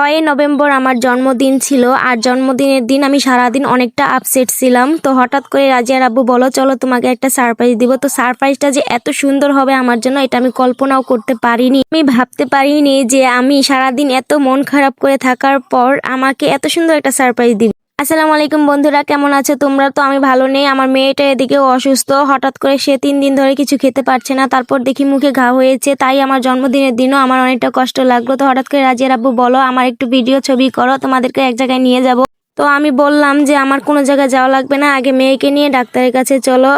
ছয় নভেম্বর আমার জন্মদিন ছিল, আর জন্মদিনের দিন আমি সারাদিন অনেকটা আপসেট ছিলাম। তো হঠাৎ করে রাজিয়ার আব্বু বলো, চলো তোমাকে একটা সারপ্রাইজ দিব। তো সারপ্রাইজটা যে এত সুন্দর হবে আমার জন্য, এটা আমি কল্পনাও করতে পারিনি। আমি ভাবতে পারিনি যে আমি সারাদিন এত মন খারাপ করে থাকার পর আমাকে এত সুন্দর একটা সারপ্রাইজ দিবে। আসসালামু আলাইকুম বন্ধুরা, কেমন আছো তোমরা? তো আমি ভালো নেই, আমার মেয়েটা এদিকেও অসুস্থ। হঠাৎ করে সে তিন দিন ধরে কিছু খেতে পারছে না, তারপর দেখি মুখে ঘা হয়েছে, তাই আমার জন্মদিনের দিনও আমার অনেকটা কষ্ট লাগল। তো হঠাৎ করে রাজিয়ার আব্বু বলো আমার একটু ভিডিও ছবি করো, তোমাদেরকে এক জায়গায় নিয়ে যাব। তো আমি বললাম যে আমার কোনো জায়গায় যাওয়া লাগবে না, আগে মেয়েকে নিয়ে ডাক্তারের কাছে চলো।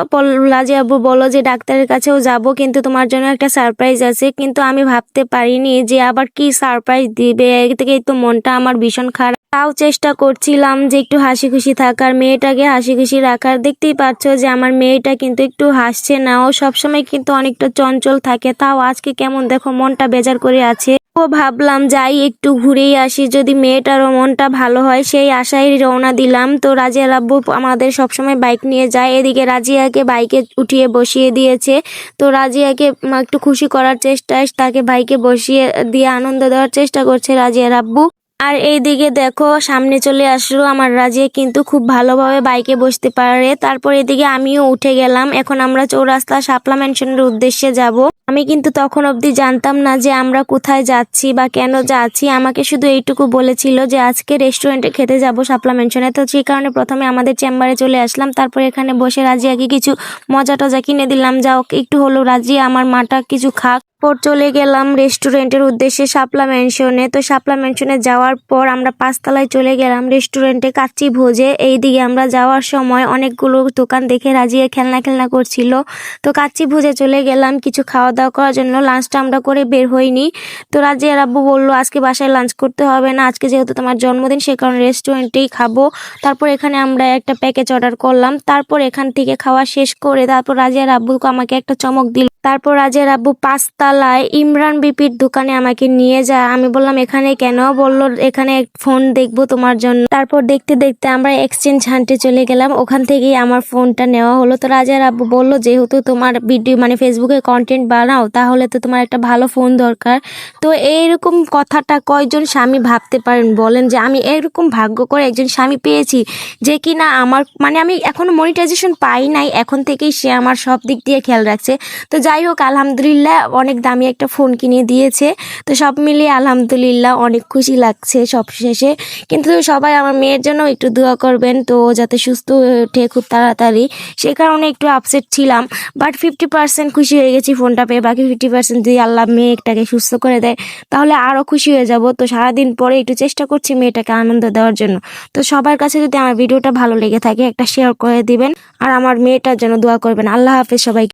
রাজি আব্বু বলো যে ডাক্তারের কাছেও যাব, কিন্তু তোমার জন্য একটা সারপ্রাইজ আছে। কিন্তু আমি ভাবতে পারিনি যে আবার কি সারপ্রাইজ দিবে এর থেকেই তো মনটা আমার ভীষণ খারাপ। তাও চেষ্টা করছিলাম যে একটু হাসি খুশি থাকার। মেয়েটাকে হাসি খুশি রাখার। দেখতেই পাচ্ছ যে আমার মেয়েটা কিন্তু একটু হাসছে না। ও সবসময় কিন্তু অনেকটা চঞ্চল থাকে। তাও আজকে কেমন দেখো মনটা বেজার করে আছে। ও ভাবলাম যাই, একটু ঘুরেই আসি। যদি মেয়েটারও মনটা ভালো হয়, সেই আশায় রওনা দিলাম। তো রাজিয়া আব্বু আমাদের সবসময় বাইক নিয়ে যায়। এদিকে রাজিয়াকে বাইকে উঠিয়ে বসিয়ে দিয়েছে। তো রাজিয়াকে একটু খুশি করার চেষ্টায় তাকে বাইকে বসিয়ে দিয়ে আনন্দ দেওয়ার চেষ্টা করছে রাজিয়া আব্বু আর এইদিকে দেখো, সামনে চলে আসলো আমার রাজিয়া কিন্তু খুব ভালোভাবে বাইকে বসতে পারে। তারপর এদিকে আমিও উঠে গেলাম। এখন আমরা চৌরাস্তা শাপলা ম্যানশনের উদ্দেশ্যে যাব। আমি কিন্তু তখন অবধি জানতাম না যে আমরা কোথায় যাচ্ছি বা কেন যাচ্ছি। আমাকে শুধু এইটুকু বলেছিল যে আজকে রেস্টুরেন্টে খেতে যাব শাপলা ম্যানশনে। তো সেই কারণে প্রথমে আমাদের চেম্বারে চলে আসলাম। তারপর এখানে বসে রাজিয়াকে কিছু মজা টজা কিনে দিলাম। যাও, একটু হলো, রাজিয়া, আমার মাটা কিছু খাক। পর চলে গেলাম রেস্টুরেন্টের উদ্দেশ্যে শাপলা ম্যানশনে তো শাপলা ম্যানশনে যাওয়ার পর আমরা পাঁচতলায় চলে গেলাম রেস্টুরেন্টে কাচ্চি ভোজে। এইদিকে আমরা যাওয়ার সময় অনেকগুলো দোকান দেখে রাজিয়ে খেলনা খেলনা করছিল। তো কাচ্চি ভোজে চলে গেলাম কিছু খাওয়া দাওয়া করার জন্য। লাঞ্চটা আমরা করে বের হইনি। তো রাজিয়ার আব্বু বলল, আজকে বাসায় লাঞ্চ করতে হবে না। আজকে যেহেতু তোমার জন্মদিন, সে কারণে রেস্টুরেন্টেই খাব। তারপর এখানে আমরা একটা প্যাকেজ অর্ডার করলাম। তারপর এখান থেকে খাওয়া শেষ করে তারপর রাজিয়ার আব্বুকে আমাকে একটা চমক দিল। তারপর রাজের আব্বু পাঁচতলায় ইমরান বিপির দোকানে আমাকে নিয়ে যায়। আমি বললাম, এখানে কেন? বলল, এখানে ফোন দেখব তোমার জন্য। তারপর দেখতে দেখতে আমরা এক্সচেঞ্জ হান্টে চলে গেলাম। ওখান থেকেই আমার ফোনটা নেওয়া হলো। তো রাজার আব্বু বলল, যেহেতু তোমার ভিডিও মানে ফেসবুকে কন্টেন্ট বানাও, তাহলে তো তোমার একটা ভালো ফোন দরকার। তো এইরকম কথাটা কয়জন স্বামী ভাবতে পারেন? বলেন যে, আমি এরকম ভাগ্য করে একজন স্বামী পেয়েছি যে কিনা আমার মানে আমি এখনও মনিটাইজেশন পাই নাই। এখন থেকেই সে আমার সব দিক দিয়ে খেয়াল রাখছে। তো যাই হোক, আলহামদুলিল্লাহ, অনেক দামি একটা ফোন কিনে দিয়েছে। তো সব মিলিয়ে আলহামদুলিল্লাহ অনেক খুশি লাগছে সব শেষে কিন্তু সবাই আমার মেয়ের জন্য একটু দোয়া করবেন, তো যাতে সুস্থ হয়ে ওঠে খুব তাড়াতাড়ি। সে কারণে একটু আপসেট ছিলাম বাট ফিফটি পার্সেন্ট খুশি হয়ে গেছি ফোনটা পেয়ে। বাকি ফিফটি পার্সেন্ট যদি আল্লাহ মেয়েটাকে সুস্থ করে দেয়, তাহলে আরও খুশি হয়ে যাব। তো সারাদিন পরে একটু চেষ্টা করছি মেয়েটাকে আনন্দ দেওয়ার জন্য। তো সবার কাছে যদি আমার ভিডিওটা ভালো লেগে থাকে, একটা শেয়ার করে দিবেন। আর আমার মেয়েটার জন্য দোয়া করবেন। আল্লাহ হাফেজ সবাই